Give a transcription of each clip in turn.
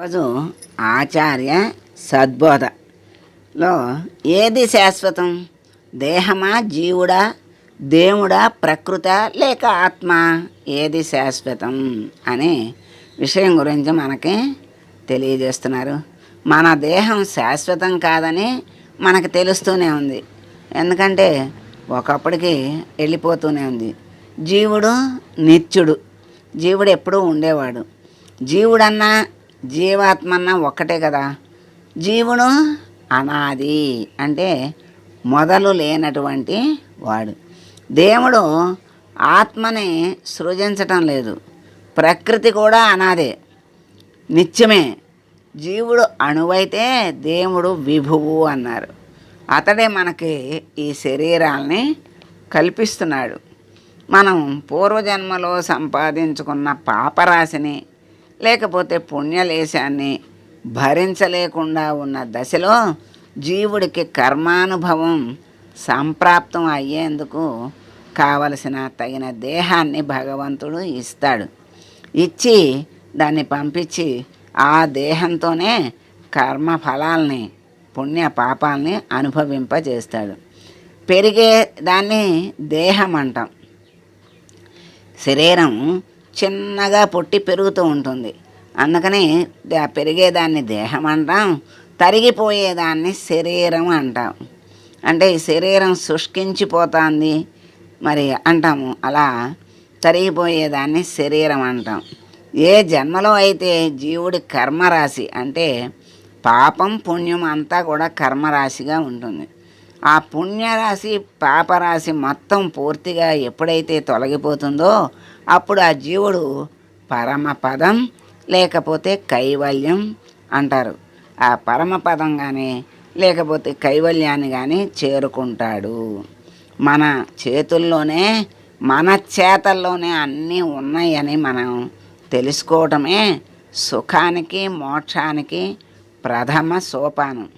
రోజు ఆచార్య సద్బోధలో ఏది శాశ్వతం? దేహమా జీవుడా దేవుడా ప్రకృత లేక ఆత్మ? ఏది శాశ్వతం? అనే విషయం గురించి మనకి తెలియజేస్తున్నారు. మన దేహం శాశ్వతం కాదని మనకు తెలుస్తూనే ఉంది. ఎందుకంటే ఒకప్పటికి వెళ్ళిపోతూనే ఉంది. జీవుడు నిత్యుడు. జీవుడు ఎప్పుడూ ఉండేవాడు. జీవుడన్నా జీవాత్మన్న ఒక్కటే కదా. జీవుడు అనాది అంటే మొదలు లేనటువంటి వాడు. దేవుడు ఆత్మని సృజించటం లేదు. ప్రకృతి కూడా అనాదే. నిత్యమే. జీవుడు అణువైతే దేవుడు విభువు అన్నారు. అతడే మనకి ఈ శరీరాల్ని కల్పిస్తున్నాడు. మనం పూర్వజన్మలో సంపాదించుకున్న పాపరాశిని లేకపోతే పుణ్యలేశాన్ని భరించలేకుండా ఉన్న దశలో జీవుడికి కర్మానుభవం సంప్రాప్తం అయ్యేందుకు కావలసిన తగిన దేహాన్ని భగవంతుడు ఇస్తాడు. ఇచ్చి దాన్ని పంపించి ఆ దేహంతోనే కర్మ ఫలాల్ని పుణ్య పాపాలని అనుభవింపజేస్తాడు. పెరిగే దాన్ని దేహం అంటాం. శరీరం చిన్నగా పొట్టి పెరుగుతూ ఉంటుంది. అందుకని పెరిగేదాన్ని దేహం అంటాం తరిగిపోయేదాన్ని శరీరం అంటాం. అంటే ఈ శరీరం శుష్కించిపోతుంది మరి అంటాము. అలా తరిగిపోయేదాన్ని శరీరం అంటాం. ఏ జన్మలో అయితే జీవుడి కర్మరాశి అంటే పాపం పుణ్యం అంతా కూడా కర్మరాశిగా ఉంటుంది. ఆ పుణ్యరాశి పాపరాశి మొత్తం పూర్తిగా ఎప్పుడైతే తొలగిపోతుందో అప్పుడు ఆ జీవుడు పరమపదం లేకపోతే కైవల్యం అంటారు. ఆ పరమపదం కానీ లేకపోతే కైవల్యాన్ని కానీ చేరుకుంటాడు. మన చేతుల్లోనే మన చేతల్లోనే అన్నీ ఉన్నాయని మనం తెలుసుకోవటమే సుఖానికి మోక్షానికి ప్రథమ సోపానం.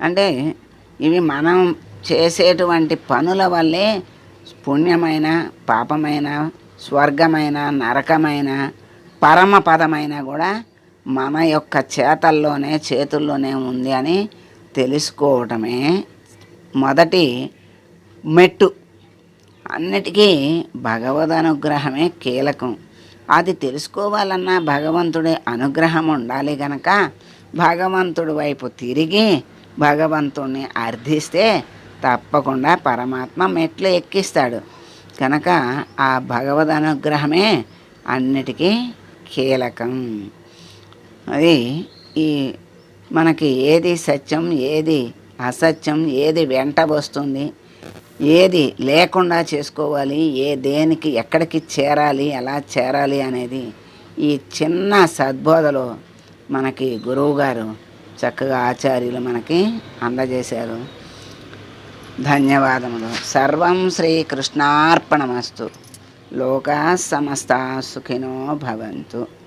అంటే ఇవి మనం చేసేటువంటి పనుల వల్లే పుణ్యమైన పాపమైన స్వర్గమైన నరకమైన పరమపదమైన కూడా మన యొక్క చేతల్లోనే చేతుల్లోనే ఉంది అని తెలుసుకోవటమే. మొదటి మెట్టు. అన్నిటికీ భగవద్ అనుగ్రహమే కీలకం. అది తెలుసుకోవాలన్నా భగవంతుడి అనుగ్రహం ఉండాలి గనక భగవంతుడి వైపు తిరిగి భగవంతుణ్ణి అర్థిస్తే తప్పకుండా పరమాత్మ మెట్లు ఎక్కిస్తాడు. కనుక ఆ భగవద్ అనుగ్రహమే అన్నిటికీ కీలకం. అది ఈ మనకి ఏది సత్యం ఏది అసత్యం ఏది వెంట వస్తుంది ఏది లేకుండా చేసుకోవాలి ఏ దేనికి ఎక్కడికి చేరాలి ఎలా చేరాలి అనేది ఈ చిన్న సద్బోధలో మనకి గురువుగారు చక్కగా ఆచార్యులు మనకి అందజేశారు. ధన్యవాదములు. సర్వం శ్రీకృష్ణార్పణమస్తు. లోకా సమస్త సుఖినో భవంతు.